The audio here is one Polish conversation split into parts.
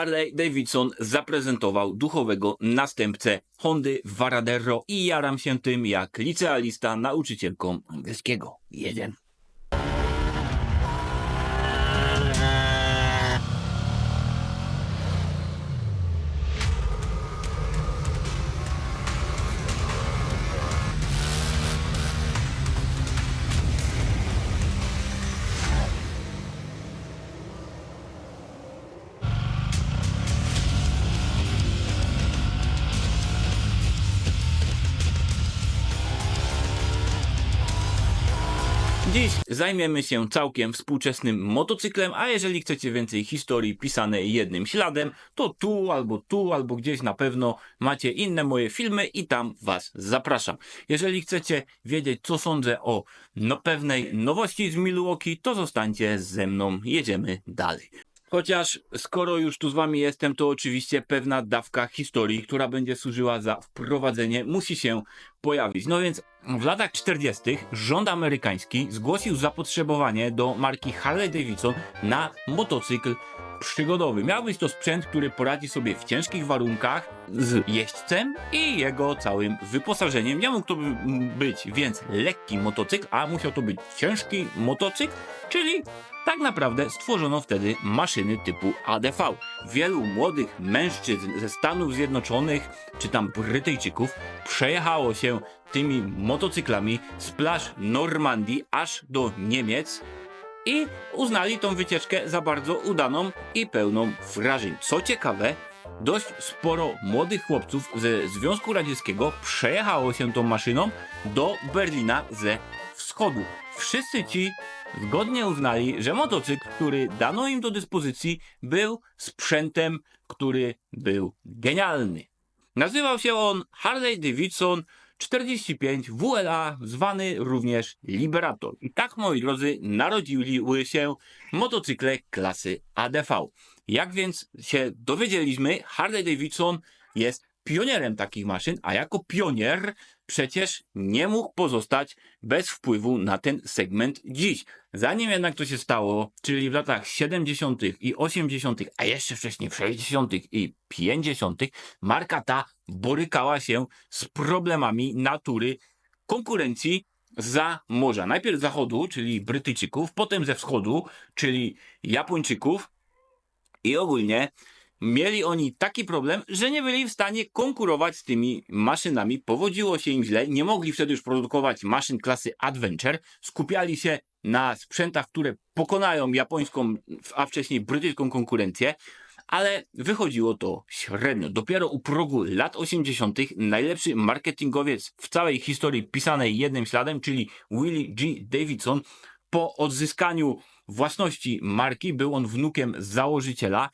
Harley Davidson zaprezentował duchowego następcę Hondy Varadero i jaram się tym jak licealista nauczycielką angielskiego. Jeden. Dziś zajmiemy się całkiem współczesnym motocyklem, a jeżeli chcecie więcej historii pisanej jednym śladem, to tu albo tu, albo gdzieś na pewno macie inne moje filmy i tam was zapraszam. Jeżeli chcecie wiedzieć, co sądzę o no pewnej nowości z Milwaukee, to zostańcie ze mną, jedziemy dalej. Chociaż skoro już tu z wami jestem, to oczywiście pewna dawka historii, która będzie służyła za wprowadzenie, musi się pojawić. No więc w latach 40. rząd amerykański zgłosił zapotrzebowanie do marki Harley Davidson na motocykl przygodowy. Miał być to sprzęt, który poradzi sobie w ciężkich warunkach z jeźdźcem i jego całym wyposażeniem. Nie mógł to by- być więc lekki motocykl, a musiał to być ciężki motocykl, czyli tak naprawdę stworzono wtedy maszyny typu ADV. Wielu młodych mężczyzn ze Stanów Zjednoczonych czy tam Brytyjczyków przejechało się tymi motocyklami z plaż Normandii aż do Niemiec i uznali tą wycieczkę za bardzo udaną i pełną wrażeń. Co ciekawe, dość sporo młodych chłopców ze Związku Radzieckiego przejechało się tą maszyną do Berlina ze wschodu. Wszyscy ci zgodnie uznali, że motocykl, który dano im do dyspozycji, był sprzętem, który był genialny. Nazywał się on Harley Davidson 45 WLA, zwany również Liberator. I tak, moi drodzy, narodziły się motocykle klasy ADV. Jak więc się dowiedzieliśmy, Harley Davidson jest pionierem takich maszyn, a jako pionier przecież nie mógł pozostać bez wpływu na ten segment dziś. Zanim jednak to się stało, czyli w latach 70. i 80., a jeszcze wcześniej w 60. i 50., marka ta borykała się z problemami natury konkurencji za morza. Najpierw z zachodu, czyli Brytyjczyków, potem ze wschodu, czyli Japończyków i ogólnie mieli oni taki problem, że nie byli w stanie konkurować z tymi maszynami. Powodziło się im źle, nie mogli wtedy już produkować maszyn klasy Adventure. Skupiali się na sprzętach, które pokonają japońską, a wcześniej brytyjską konkurencję. Ale wychodziło to średnio. Dopiero u progu lat 80. najlepszy marketingowiec w całej historii pisanej jednym śladem, czyli Willie G. Davidson, po odzyskaniu własności marki, był on wnukiem założyciela,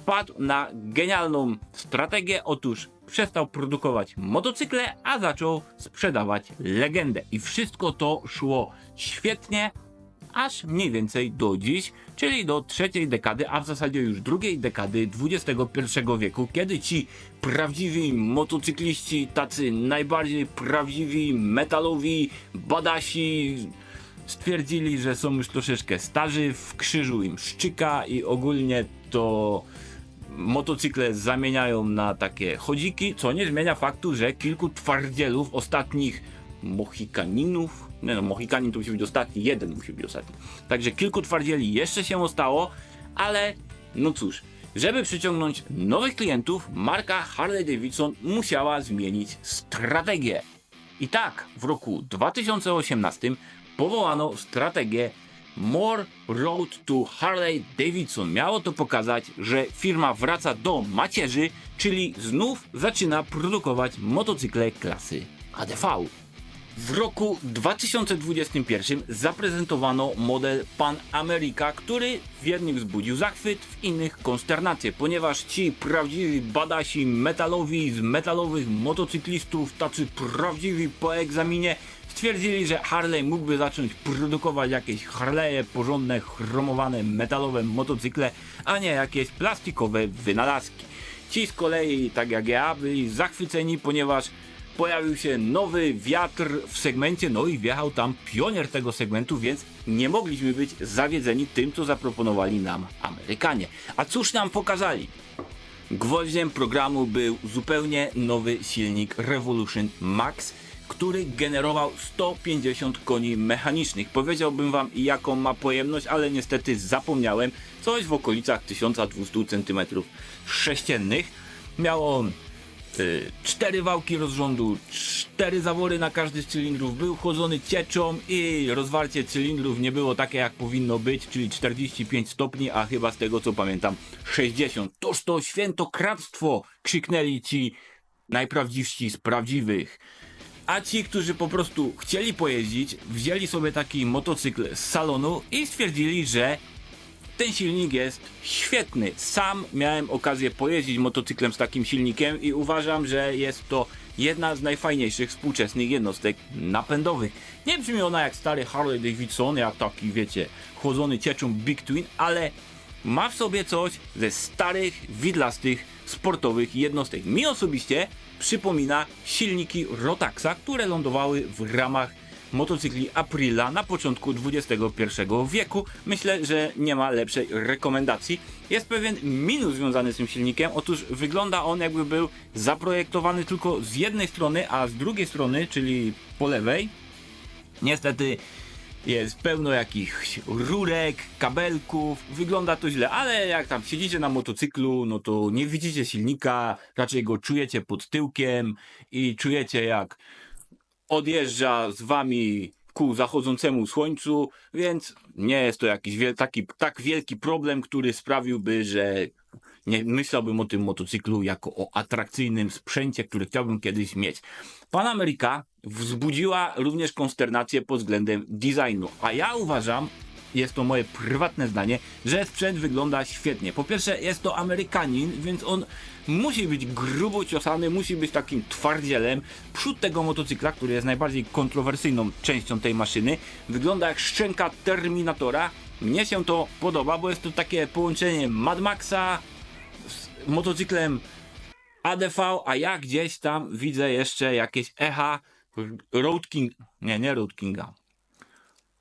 wpadł na genialną strategię. Otóż przestał produkować motocykle, a zaczął sprzedawać legendę. I wszystko to szło świetnie, aż mniej więcej do dziś, czyli do trzeciej dekady, a w zasadzie już drugiej dekady XXI wieku, kiedy ci prawdziwi motocykliści, tacy najbardziej prawdziwi, metalowi, badasi, stwierdzili, że są już troszeczkę starzy, w krzyżu im szczyka i ogólnie to motocykle zamieniają na takie chodziki, co nie zmienia faktu, że kilku twardzielów ostatnich Mohikaninów, nie no, Mohikanin to musi być ostatni, jeden musi być ostatni. Także kilku twardzieli jeszcze się ostało, ale no cóż, żeby przyciągnąć nowych klientów, marka Harley Davidson musiała zmienić strategię. I tak, w roku 2018 powołano strategię More Road to Harley Davidson. Miało to pokazać, że firma wraca do macierzy, czyli znów zaczyna produkować motocykle klasy ADV. W roku 2021 zaprezentowano model Pan America, który w jednych wzbudził zachwyt, w innych konsternację, ponieważ ci prawdziwi badasi metalowi z metalowych motocyklistów, tacy prawdziwi po egzaminie, stwierdzili, że Harley mógłby zacząć produkować jakieś Harley'e, porządne, chromowane, metalowe motocykle, a nie jakieś plastikowe wynalazki. Ci z kolei, tak jak ja, byli zachwyceni, ponieważ pojawił się nowy wiatr w segmencie, no i wjechał tam pionier tego segmentu, więc nie mogliśmy być zawiedzeni tym, co zaproponowali nam Amerykanie. A cóż nam pokazali? Gwoździem programu był zupełnie nowy silnik Revolution Max, który generował 150 koni mechanicznych. Powiedziałbym wam jaką ma pojemność, ale niestety zapomniałem. Coś w okolicach 1200 cm sześciennych. On cztery wałki rozrządu, cztery zawory na każdy z cylindrów, był chłodzony cieczą i rozwarcie cylindrów nie było takie jak powinno być, czyli 45 stopni, a chyba z tego co pamiętam 60. Toż to świętokradztwo! Krzyknęli ci najprawdziwsi z prawdziwych. A ci, którzy po prostu chcieli pojeździć, wzięli sobie taki motocykl z salonu i stwierdzili, że ten silnik jest świetny. Sam miałem okazję pojeździć motocyklem z takim silnikiem i uważam, że jest to jedna z najfajniejszych współczesnych jednostek napędowych. Nie brzmi ona jak stary Harley Davidson, jak taki wiecie, chłodzony cieczą Big Twin, ale ma w sobie coś ze starych, widlastych, sportowych jednostek. Mi osobiście przypomina silniki Rotaxa, które lądowały w ramach motocykli Aprila na początku XXI wieku. Myślę, że nie ma lepszej rekomendacji. Jest pewien minus związany z tym silnikiem. Otóż wygląda on jakby był zaprojektowany tylko z jednej strony, a z drugiej strony, czyli po lewej, niestety jest pełno jakichś rurek, kabelków, wygląda to źle, ale jak tam siedzicie na motocyklu, no to nie widzicie silnika, raczej go czujecie pod tyłkiem i czujecie jak odjeżdża z wami ku zachodzącemu słońcu, więc nie jest to jakiś wiel taki, tak wielki problem, który sprawiłby, że nie myślałbym o tym motocyklu jako o atrakcyjnym sprzęcie, który chciałbym kiedyś mieć. Pan Ameryka wzbudziła również konsternację pod względem designu, a ja uważam, jest to moje prywatne zdanie, że sprzęt wygląda świetnie. Po pierwsze, jest to Amerykanin, więc on musi być grubo ciosany, musi być takim twardzielem. Przód tego motocykla, który jest najbardziej kontrowersyjną częścią tej maszyny, wygląda jak szczęka Terminatora. Mnie się to podoba, bo jest to takie połączenie Mad Maxa z motocyklem ADV, a ja gdzieś tam widzę jeszcze jakieś echa Road King, nie, nie Road Kinga,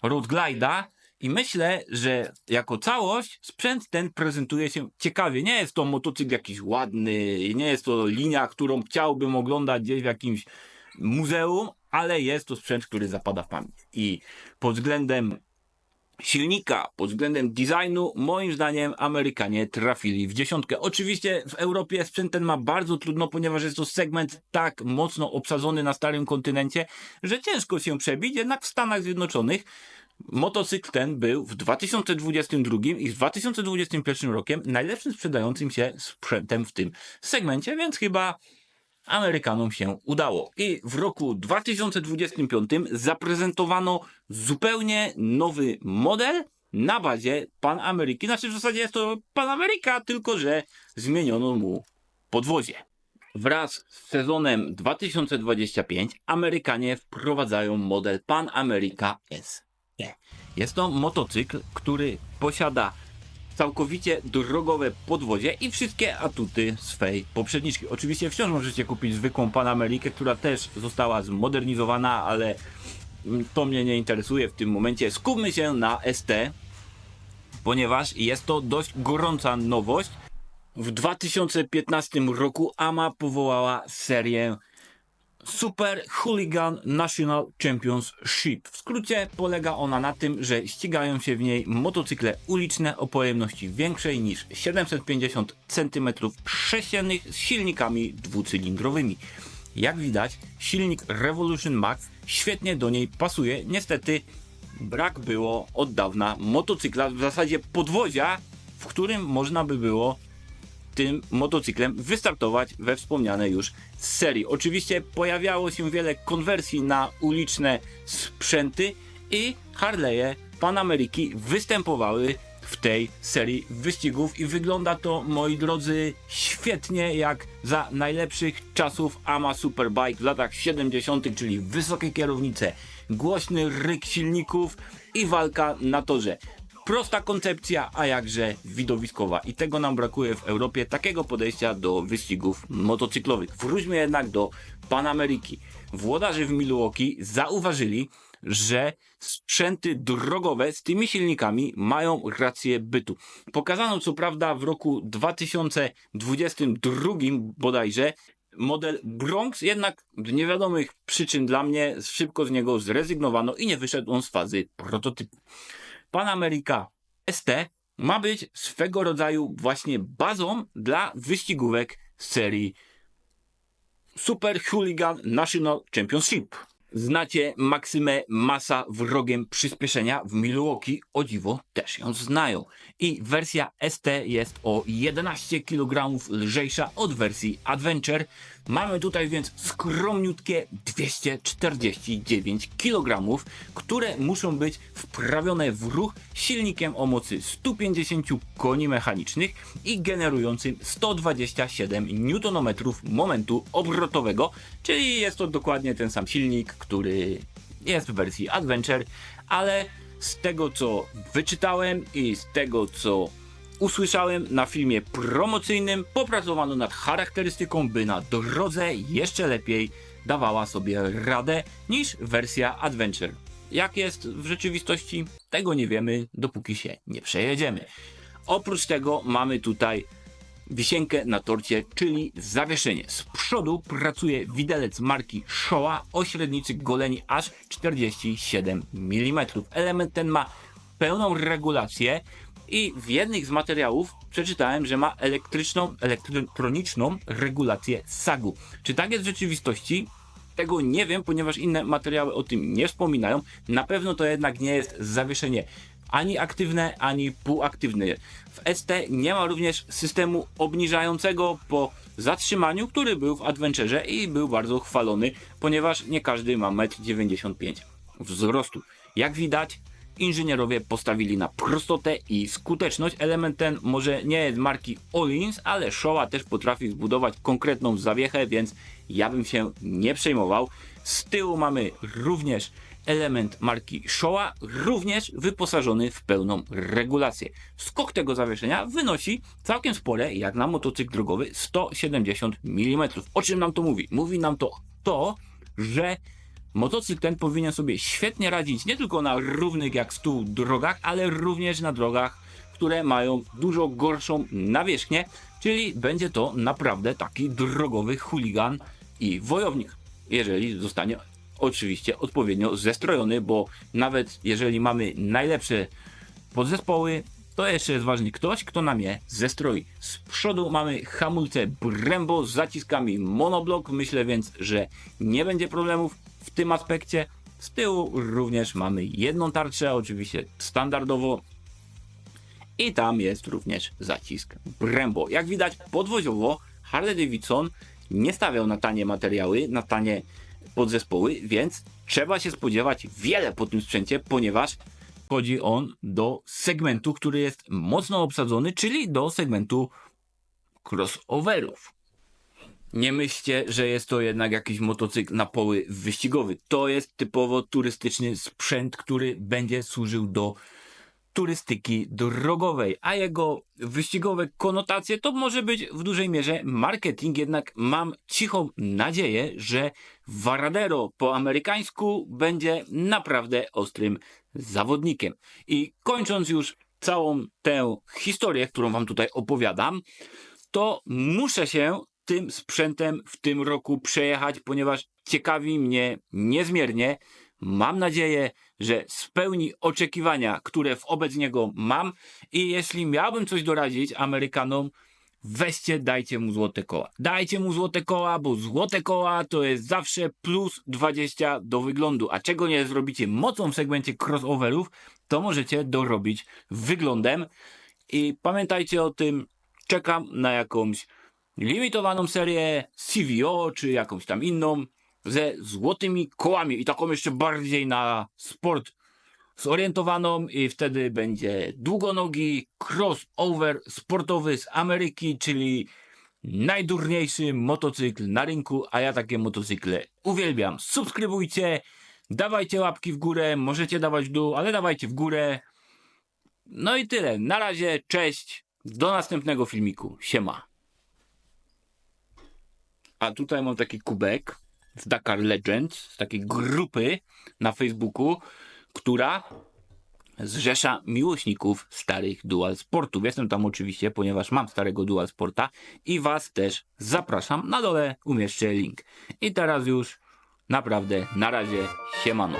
Road Glide'a i myślę, że jako całość sprzęt ten prezentuje się ciekawie. Nie jest to motocykl jakiś ładny, nie jest to linia, którą chciałbym oglądać gdzieś w jakimś muzeum, ale jest to sprzęt, który zapada w pamięć. I pod względem silnika, pod względem designu, moim zdaniem Amerykanie trafili w dziesiątkę. Oczywiście w Europie sprzęt ten ma bardzo trudno, ponieważ jest to segment tak mocno obsadzony na starym kontynencie, że ciężko się przebić, jednak w Stanach Zjednoczonych motocykl ten był w 2022 i w 2021 rokiem najlepszym sprzedającym się sprzętem w tym segmencie, więc chyba Amerykanom się udało. I w roku 2025 zaprezentowano zupełnie nowy model na bazie Pan Ameryki. Znaczy w zasadzie jest to Pan Ameryka, tylko że zmieniono mu podwozie. Wraz z sezonem 2025 Amerykanie wprowadzają model Pan America S. Jest to motocykl, który posiada całkowicie drogowe podwozie i wszystkie atuty swej poprzedniczki. Oczywiście wciąż możecie kupić zwykłą Panamerikę, która też została zmodernizowana, ale to mnie nie interesuje w tym momencie. Skupmy się na ST, ponieważ jest to dość gorąca nowość. W 2015 roku AMA powołała serię Super Hooligan National Championship. W skrócie polega ona na tym, że ścigają się w niej motocykle uliczne o pojemności większej niż 750 cm3 z silnikami dwucylindrowymi. Jak widać, silnik Revolution Max świetnie do niej pasuje. Niestety brak było od dawna motocykla, w zasadzie podwozia, w którym można by było tym motocyklem wystartować we wspomnianej już serii. Oczywiście pojawiało się wiele konwersji na uliczne sprzęty i Harley'e Panameriki występowały w tej serii wyścigów i wygląda to, moi drodzy, świetnie jak za najlepszych czasów AMA Superbike w latach 70., czyli wysokie kierownice, głośny ryk silników i walka na torze. Prosta koncepcja, a jakże widowiskowa. I tego nam brakuje w Europie, takiego podejścia do wyścigów motocyklowych. Wróćmy jednak do Panameryki. Włodarze w Milwaukee zauważyli, że sprzęty drogowe z tymi silnikami mają rację bytu. Pokazano co prawda w roku 2022 bodajże model Bronx, jednak z niewiadomych przyczyn dla mnie szybko z niego zrezygnowano i nie wyszedł on z fazy prototypu. Pan Ameryka ST ma być swego rodzaju właśnie bazą dla wyścigówek z serii Super Hooligan National Championship. Znacie maksymę masa wrogiem przyspieszenia w Milwaukee, o dziwo też ją znają. I wersja ST jest o 11 kg lżejsza od wersji Adventure. Mamy tutaj więc skromniutkie 249 kg, które muszą być wprawione w ruch silnikiem o mocy 150 koni mechanicznych i generującym 127 Nm momentu obrotowego, czyli jest to dokładnie ten sam silnik, który jest w wersji Adventure, ale z tego co wyczytałem i z tego co usłyszałem na filmie promocyjnym, popracowano nad charakterystyką, by na drodze jeszcze lepiej dawała sobie radę niż wersja Adventure. Jak jest w rzeczywistości, tego nie wiemy, dopóki się nie przejedziemy. Oprócz tego mamy tutaj wisienkę na torcie, czyli zawieszenie. Z przodu pracuje widelec marki Showa o średnicy goleni aż 47 mm. Element ten ma pełną regulację i w jednych z materiałów przeczytałem, że ma elektryczną, elektroniczną regulację SAG-u. Czy tak jest w rzeczywistości? Tego nie wiem, ponieważ inne materiały o tym nie wspominają. Na pewno to jednak nie jest zawieszenie ani aktywne, ani półaktywne. W ST nie ma również systemu obniżającego po zatrzymaniu, który był w Adventure i był bardzo chwalony, ponieważ nie każdy ma 1,95 m wzrostu. Jak widać, inżynierowie postawili na prostotę i skuteczność. Element ten może nie jest marki Olins, ale Showa też potrafi zbudować konkretną zawiechę, więc ja bym się nie przejmował. Z tyłu mamy również element marki Showa, również wyposażony w pełną regulację. Skok tego zawieszenia wynosi całkiem spore, jak na motocykl drogowy, 170 mm. O czym nam to mówi? Mówi nam to to, że Motocykl ten powinien sobie świetnie radzić nie tylko na równych jak stół drogach, ale również na drogach, które mają dużo gorszą nawierzchnię, czyli będzie to naprawdę taki drogowy chuligan i wojownik, jeżeli zostanie oczywiście odpowiednio zestrojony, bo nawet jeżeli mamy najlepsze podzespoły, to jeszcze jest ważny ktoś, kto nam je zestroi. Z przodu mamy hamulce Brembo z zaciskami monoblok, myślę więc, że nie będzie problemów w tym aspekcie. Z tyłu również mamy jedną tarczę, oczywiście standardowo. I tam jest również zacisk Brembo. Jak widać podwoziowo Harley Davidson nie stawiał na tanie materiały, na tanie podzespoły, więc trzeba się spodziewać wiele po tym sprzęcie, ponieważ wchodzi on do segmentu, który jest mocno obsadzony, czyli do segmentu crossoverów. Nie myślcie, że jest to jednak jakiś motocykl na poły wyścigowy. To jest typowo turystyczny sprzęt, który będzie służył do turystyki drogowej, a jego wyścigowe konotacje to może być w dużej mierze marketing, jednak mam cichą nadzieję, że Varadero po amerykańsku będzie naprawdę ostrym zawodnikiem. I kończąc już całą tę historię, którą wam tutaj opowiadam, to muszę się tym sprzętem w tym roku przejechać, ponieważ ciekawi mnie niezmiernie. Mam nadzieję, że spełni oczekiwania, które wobec niego mam. I jeśli miałbym coś doradzić Amerykanom, weźcie, dajcie mu złote koła. Dajcie mu złote koła, bo złote koła to jest zawsze plus 20 do wyglądu, a czego nie zrobicie mocą w segmencie crossoverów, to możecie dorobić wyglądem. I pamiętajcie o tym, czekam na jakąś limitowaną serię CVO, czy jakąś tam inną, ze złotymi kołami i taką jeszcze bardziej na sport zorientowaną i wtedy będzie długonogi crossover sportowy z Ameryki, czyli najdurniejszy motocykl na rynku, a ja takie motocykle uwielbiam. Subskrybujcie, dawajcie łapki w górę, możecie dawać w dół, ale dawajcie w górę. No i tyle. Na razie, cześć. Do następnego filmiku. Siema. A tutaj mam taki kubek z Dakar Legends, z takiej grupy na Facebooku, która zrzesza miłośników starych dual sportów. Jestem tam oczywiście, ponieważ mam starego dual sporta i was też zapraszam. Na dole umieszczę link. I teraz już naprawdę na razie siemano.